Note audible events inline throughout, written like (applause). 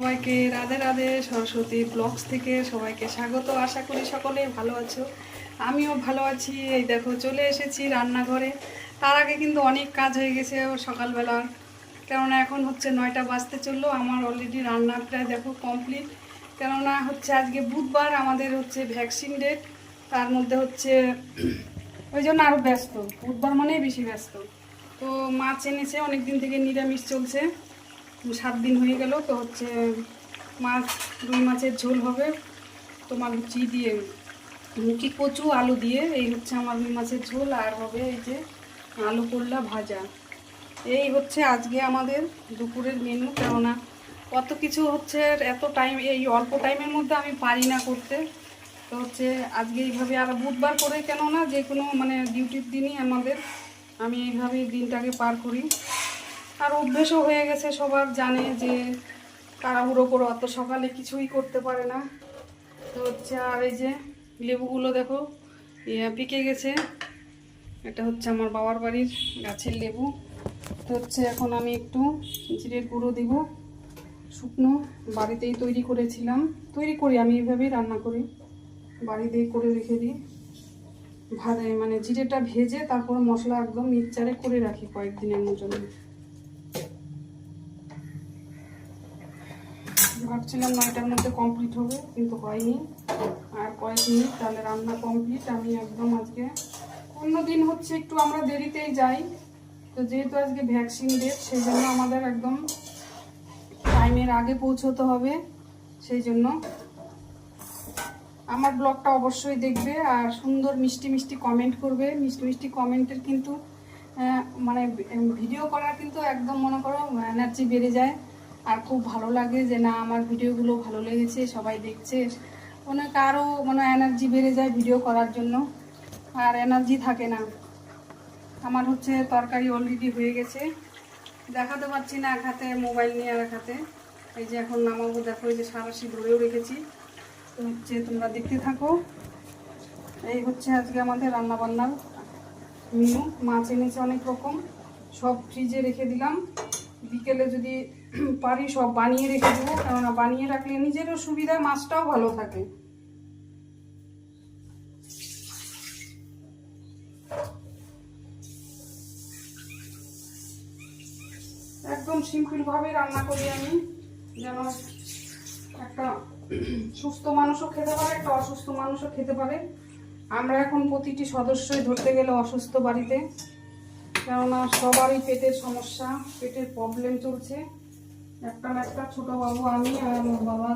সবাইকে রাধে রাধে, সরস্বতী ব্লগস থেকে সবাইকে স্বাগত। আশা করি সকলেই ভালো আছো। আমিও ভালো আছি। এই দেখো, চলে এসেছি রান্নাঘরে। তার আগে কিন্তু অনেক কাজ হয়ে গেছে সকালবেলা। কেননা এখন হচ্ছে নয়টা বাজতে চলল। আমার অলরেডি রান্না প্রায় দেখো কমপ্লিট কেননা হচ্ছে আজকে বুধবার আমাদের হচ্ছে ভ্যাকসিন ডেট তার মধ্যে হচ্ছে ওই জন্য আরও ব্যস্ত। বুধবার মানেই বেশি ব্যস্ত। তো মাছ এনেছে অনেক দিন থেকে নিরামিষ চলছে। সাত দিন হয়ে গেল তো হচ্ছে মাছ, রুই মাছের ঝোল হবে। তোমার লুচি দিয়ে মুখি কচু, আলু দিয়ে এই হচ্ছে আমার রুই মাছের ঝোল আর হবে এই যে আলু করলা ভাজা। এই হচ্ছে আজকে আমাদের দুপুরের মেনু কেননা কত কিছু হচ্ছে এত টাইম এই অল্প টাইমের মধ্যে আমি পারি না করতে। তো হচ্ছে আজকে এইভাবে আর বুধবার করে কেননা যে কোনো মানে ডিউটির দিনই আমাদের, আমি এইভাবেই দিনটাকে পার করি। আর অভ্যেসও হয়ে গেছে, সবার জানে যে তাড়াহুড়ো করে অত সকালে কিছুই করতে পারে না। তো হচ্ছে আর এই যে লেবুগুলো দেখো পেকে গেছে। এটা হচ্ছে আমার বাবার বাড়ির গাছের লেবু। তো হচ্ছে এখন আমি একটু জিরের গুঁড়ো দিব। শুকনো বাড়িতেই তৈরি করেছিলাম। তৈরি করি, আমি এইভাবেই রান্না করি। বাড়িতেই করে রেখে দিই। ভাজে মানে জিরেটা ভেজে তারপর মশলা একদম মিক্সচারে করে রাখি কয়েকদিনের জন্য ভাবছিলাম নয়টার মধ্যে কমপ্লিট হবে, কিন্তু হয়নি। আর কয়েক মিনিট তাহলে রান্না কমপ্লিট আমি একদম আজকে অন্য দিন হচ্ছে একটু আমরা দেরিতেই যাই। তো যেহেতু আজকে ভ্যাকসিন ডেট সেই জন্য আমাদের একদম টাইমের আগে পৌঁছতে হবে। সেই জন্য আমার ব্লগটা অবশ্যই দেখবে আর সুন্দর মিষ্টি মিষ্টি কমেন্ট করবে। মিষ্টি মিষ্টি কমেন্টের কিন্তু মানে ভিডিও করার কিন্তু একদম মনে করো এনার্জি বেড়ে যায়। আর খুব ভালো লাগে যে না, আমার ভিডিওগুলো ভালো লেগেছে, সবাই দেখছে। অনেক আরও মানে এনার্জি বেড়ে যায় ভিডিও করার জন্য। আর এনার্জি থাকে না। আমার হচ্ছে তরকারি অলরেডি হয়ে গেছে। দেখাতে পারছি না এক হাতে মোবাইল নিয়ে আর এক হাতে। এই যে এখন নামাবো, দেখো এই যে সারাশি ধরেও রেখেছি। হচ্ছে তোমরা দেখতে থাকো। এই হচ্ছে আজকে আমাদের রান্না বান্নার মেনু মাছ এনেছে অনেক রকম। সব ফ্রিজে রেখে দিলাম। বিকেলে যদি পারি সব বানিয়ে রেখে দেবো। কেননা বানিয়ে রাখলে নিজেরও সুবিধা, মাছটাও ভালো থাকে। একদম সিম্পলভাবে রান্না করি আমি, যেন একটা সুস্থ মানুষও খেতে পারে, একটা অসুস্থ মানুষও খেতে পারে। আমরা এখন প্রতিটি সদস্যই ধরতে গেলে অসুস্থ বাড়িতে। কেননা সবারই পেটের সমস্যা পেটের প্রবলেম চলছে। একটা না একটা ছোট বাবু আমি আর আমার বাবা।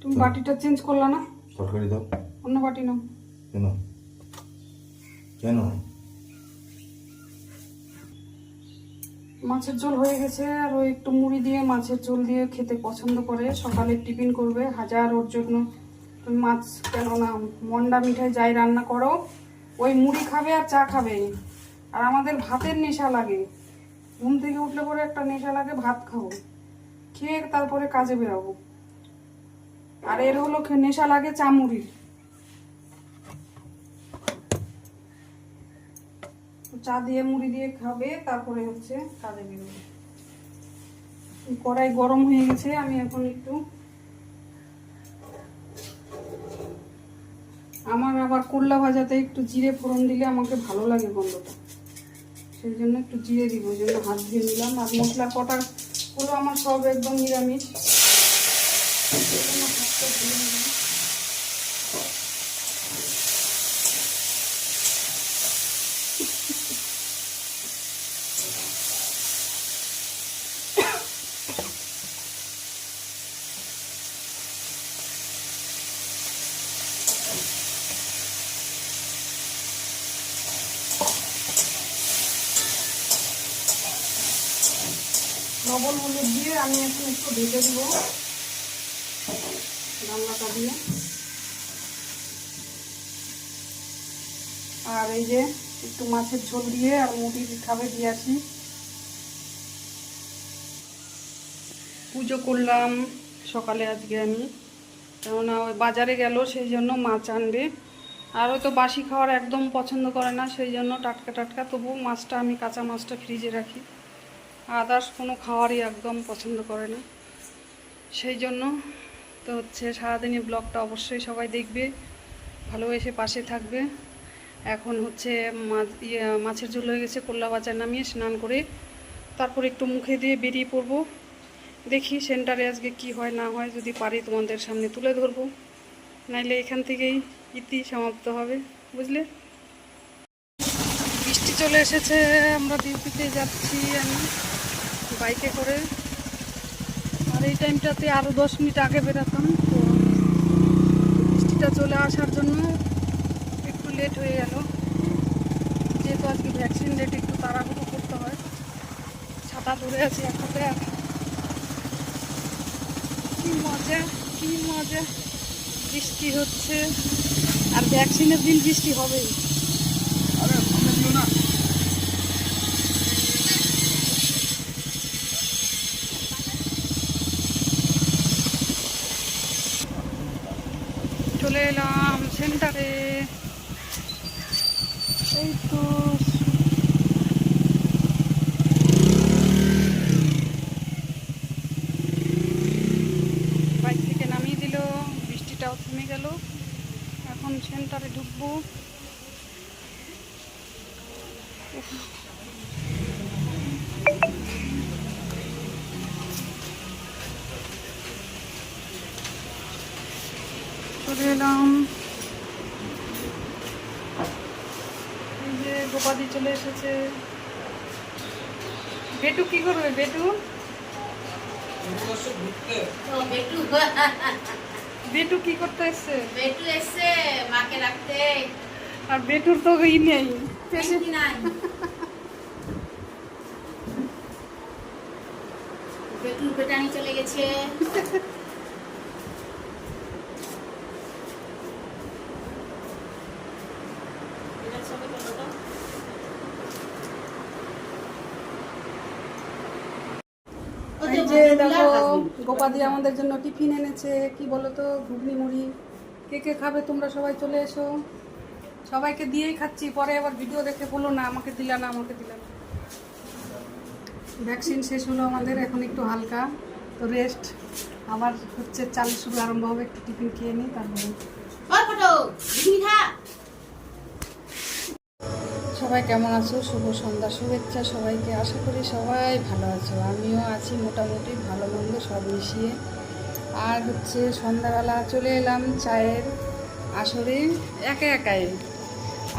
তুমি বাটিটা চেঞ্জ করলা না? তরকারি দাও। অন্য বাটি নাও। কেন? কেন? মাছের ঝোল হয়ে গেছে আর ও একটু মুড়ি দিয়ে মাছের ঝোল দিয়ে খেতে পছন্দ করে। সকালে টিফিন করবে হাজার ওর জন্য। তুমি মাছ কেন না মন্ডা মিঠাই যাই রান্না করো ওই মুড়ি খাবে আর চা খাবে আর আমাদের ভাতের নেশা লাগে। ঘুম থেকে উঠলে পরে একটা নেশা লাগে, ভাত খাব। খেয়ে তারপরে কাজে বেরাবো। আর এর হলো নেশা লাগে চা মুড়ির। চা দিয়ে মুড়ি দিয়ে খাবে, তারপরে হচ্ছে কাজে বেরোবে। কড়াই গরম হয়ে গেছে, আমি এখন একটু আমার আবার করলা ভাজাতে একটু জিরে ফোড়ন দিলে আমাকে ভালো লাগে গন্ধটা। সেই জন্য একটু জিরে দিব, ওই জন্য হাত দিয়ে নিলাম। আর মশলা কটা পুরো আমার সব একদম নিরামিষ। লবণ হলুদ দিয়ে আমি এখন একটু ঢেকে দিব রান্নাটা দিয়ে। আর এই যে একটু মাছের ঝোল দিয়ে আর মুড়ি খাবে দিয়ে আসি। পুজো করলাম সকালে আজকে আমি। কেননা ওই বাজারে গেল, সেই জন্য মাছ আনবে। আর ওই তো বাসি খাওয়ার একদম পছন্দ করে না, সেই জন্য টাটকা টাটকা। তবু মাছটা আমি কাঁচা মাছটা ফ্রিজে রাখি। আদার্স কোনো খাওয়ারই একদম পছন্দ করে না। সেই জন্য তো হচ্ছে সারাদিনই ব্লগটা অবশ্যই সবাই দেখবে, ভালোবেসে পাশে থাকবে। এখন হচ্ছে ইয়ে মাছের ঝোল হয়ে গেছে, কোল্লা বাজার নামিয়ে স্নান করে তারপর একটু মুখে দিয়ে বেরিয়ে পড়ব। দেখি সেন্টারে আজকে কি হয়, না হয়, যদি পারি তোমাদের সামনে তুলে ধরবো। নাইলে এখান থেকেই ইতি সমাপ্ত হবে, বুঝলে? বৃষ্টি চলে এসেছে, আমরা ডিউটিতে যাচ্ছি আমি। বাইকে করে। আর এই টাইমটাতে আরও দশ মিনিট আগে বেরোতাম, তো বৃষ্টিটা চলে আসার জন্য একটু লেট হয়ে গেল। যেহেতু আজকে ভ্যাকসিন রেট একটু তাড়াহুড়ো করতে হয়, ছাতা ধরে আছি এক হাতে আর কি মজা কি মজা। বৃষ্টি হচ্ছে, আর ভ্যাকসিনের দিন বৃষ্টি হবেই। চলে এলাম সেন্টারে। এই তো। বাইক থেকে নামিয়ে দিল, বৃষ্টিটাও থেমে গেল। এখন সেন্টারে ঢুকবো। চলে এলাম এই যে গোপাদি চলে এসেছে। বেটু কি করবে বেটু? বেটু কি করতে এসছে? বেটু এসছে মাকে রাখতে। আর বেটুর তো ই নেই। পেছনে পেশি নাই বেটুর বেটানি চলে গেছে (laughs) এটার সঙ্গে করল তো? ও এই তো যে মধ্যে দেখো দুলার husband। গোপাদি আমাদের জন্য টিফিন এনেছে, কি বলো তো ঘুগনি, মুড়ি। কে কে খাবে তোমরা সবাই চলে এসো। সবাইকে দিয়েই খাচ্ছি, পরে আবার ভিডিও দেখে বলো না, আমাকে দিলা না, আমাকে দিলা না। ভ্যাকসিন শেষ হলো আমাদের, এখন একটু হালকা, তো রেস্ট আবার হচ্ছে চাল শুরু, আরম্ভ হবে, একটু টিফিন খেয়ে নিই, তারপরে ওর ফটো ঘুগনি খা সবাই কেমন আছো? শুভ সন্ধ্যা, শুভেচ্ছা সবাইকে। আশা করি সবাই ভালো আছো। আমিও আছি মোটামুটি ভালো মন্দ, সব মিশিয়ে। আর হচ্ছে সন্ধ্যাবেলা চলে এলাম চায়ের আসরে। একা একাই।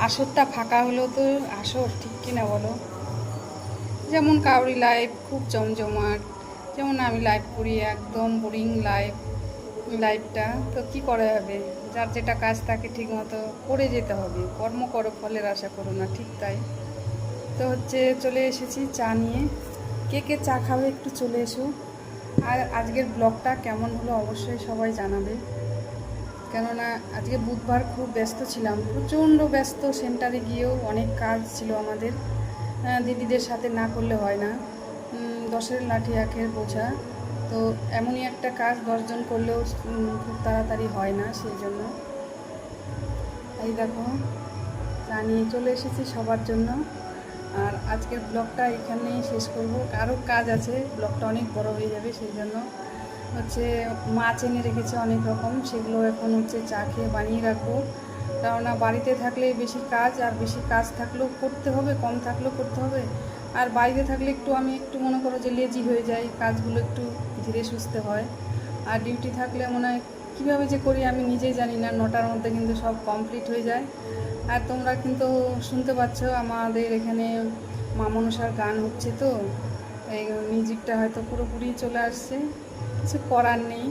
আসরটা ফাঁকা হলো তো আসর ঠিক কিনা বলো? যেমন কাউরি লাইফ খুব জমজমাট। যেমন আমি লাইভ করি, একদম বোরিং লাইফ লাইফটা তো কি করা হবে যার যেটা কাজ তাকে ঠিক মতো করে যেতে হবে। কর্ম করো, ফলের আশা করো না, ঠিক তাই। তো হচ্ছে চলে এসেছি চা নিয়ে। কে কে চা খাবে একটু চলে এসো। আর আজকের ব্লগটা কেমন হলো অবশ্যই সবাই জানাবে। কেননা আজকে বুধবার খুব ব্যস্ত ছিলাম, প্রচণ্ড ব্যস্ত সেন্টারে গিয়েও অনেক কাজ ছিল আমাদের। দিদিদের সাথে না করলে হয় না। দশের লাঠি আখের বোঝা। তো এমনই একটা কাজ দশজন করলেও খুব তাড়াতাড়ি হয় না সেই জন্য এই দেখো, চা নিয়ে চলে এসেছি সবার জন্য। আর আজকের ব্লগটা এখানেই শেষ করব। আরও কাজ আছে, ব্লগটা অনেক বড় হয়ে যাবে সেই জন্য হচ্ছে মাছ এনে রেখেছে অনেক রকম, সেগুলো এখন হচ্ছে চা খেয়ে বানিয়ে রাখব। কেননা বাড়িতে থাকলে বেশি কাজ, আর বেশি কাজ থাকলেও করতে হবে, কম থাকলেও করতে হবে। আর বাড়িতে থাকলে একটু আমি একটু মনে করো যে লেজি হয়ে যাই, কাজগুলো একটু ধীরে সুস্থে হয়। আর ডিউটি থাকলে মনে হয় কীভাবে যে করি আমি নিজেই জানি না, নটার মধ্যে কিন্তু সব কমপ্লিট হয়ে যায়। আর তোমরা কিন্তু শুনতে পাচ্ছ আমাদের এখানে মামনসার গান হচ্ছে তো, এই মিউজিকটা হয়তো পুরোপুরি চলে আসছে। কিছু করার নেই।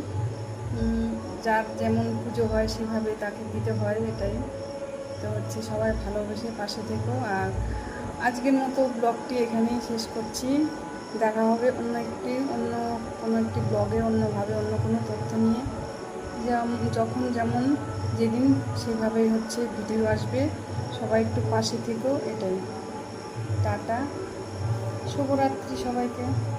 যার যেমন পুজো হয় সেভাবে তাকে দিতে হয় এটাই। তো হচ্ছে সবাই ভালোবেসে পাশে থেকো। আর আজকের মতো ব্লগটি এখানেই শেষ করছি। দেখা হবে অন্য একটি, অন্য কোনো একটি ব্লগে অন্যভাবে অন্য কোনো তথ্য নিয়ে। যখন যেমন যেদিন সেভাবেই হচ্ছে ভিডিও আসবে, সবাই একটু পাশে থেকেও এটাই। টাটা। শুভরাত্রি সবাইকে।